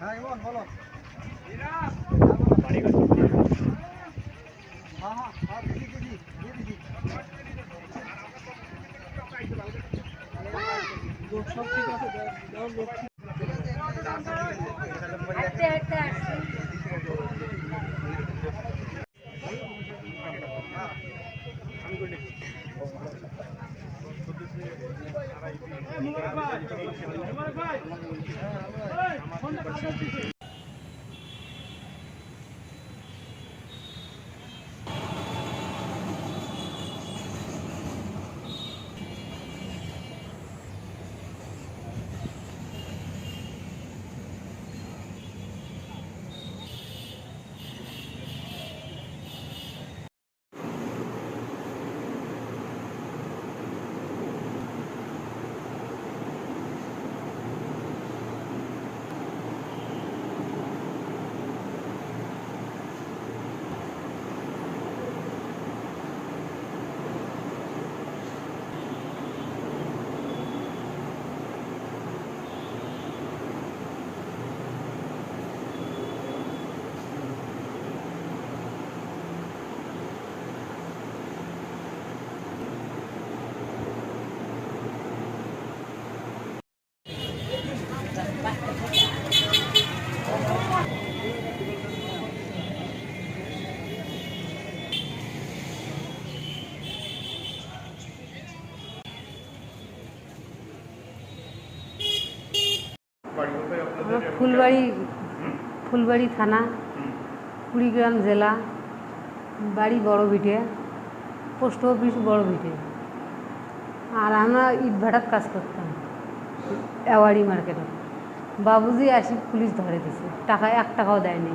হ্যাঁ ইমন বলো হ্যাঁ হ্যাঁ হ্যাঁ দিদি দিদি দিদি সব ঠিক আছে হাঁটতে আসছি আমার ফুলবাড়ি ফুলবাড়ি থানা, কুড়িগ্রাম জেলা, বাড়ি বড় ভিটে পোস্ট অফিস বড় ভিটে আর আমরা ইট ভাটার কাজ করতাম এওয়ারি মার্কেটে। বাবুজি আসি পুলিশ ধরে দিছে। টাকা এক টাকাও দেয়নি।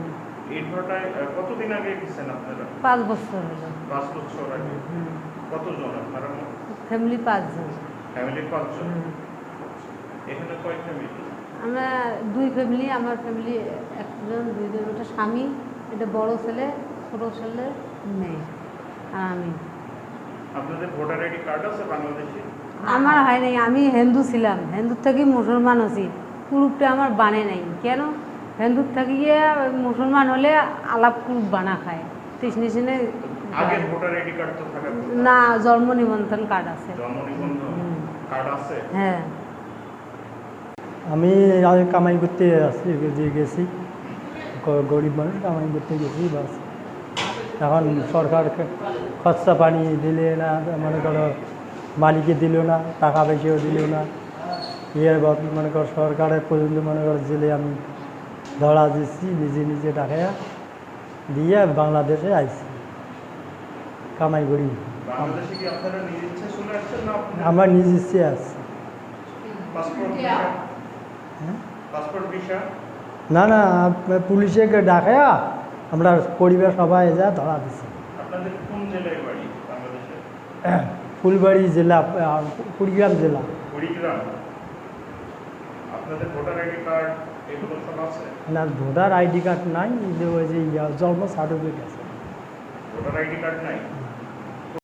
কতদিন আগে গেছেন আপনারা? পাঁচ বছর হলো। পাঁচ বছর আগে। কতজন আপনারা? ফ্যামিলি পাঁচজন। ফ্যামিলি পাঁচজন। এখানে কয় ফ্যামিলি আমরা দুই ফ্যামিলি আমার ফ্যামিলি একজন দুইজন ওটা স্বামী এটা বড় ছেলে ছোটো ছেলে মেয়ে আর আমি। আপনাদের ভোটার আইডি কার্ড আছে বাংলাদেশে? আমার হয় নাই আমি হিন্দু ছিলাম। হিন্দুর থেকে মুসলমান আছি। কুরুপটা আমার বানে নাই। কেন? হিন্দুর থাকি গিয়ে মুসলমান হলে আলাপ কুরুপ বানা খায়। তৃষ্ণে। না জন্ম নিবন্ধন কার্ড আছে। হ্যাঁ। আমি কামাই করতে আসছি যে গেছি। গ- গরিব মানুষ কামাই করতে গেছি বাস। এখন সরকার খরচা পানি দিলে না মনে করো মালিকে দিল না টাকা পয়সাও দিল না। ইয়ের বাদ মনে করো সরকারের পর্যন্ত মনে করো জেলে আমি ধরা দিচ্ছি নিজে নিজে টাকা দিয়ে বাংলাদেশে আইছি। কামাই করি। বাংলাদেশে কি আপনারা নিজ ইচ্ছে চলে আসছেন না আমার নিজ ইচ্ছে আসছি পাসপোর্ট হ্যাঁ। পাসপোর্ট ভিসা না না পুলিশে ডাকে আমরা পরিবার সবাই যা ধরা দিছি। আপনাদের কোন জেলায় বাড়ি বাংলাদেশে ফুলবাড়ি জেলা কুড়িগ্রাম জেলা। কুড়িগ্রাম। আপনাদের ভোটার আইডি কার্ড এগুলো সব আছে? না ভোটার আইডি কার্ড নাই যে ওই যে জন্ম সার্টিফিকেট আছে। ভোটার আইডি কার্ড নাই?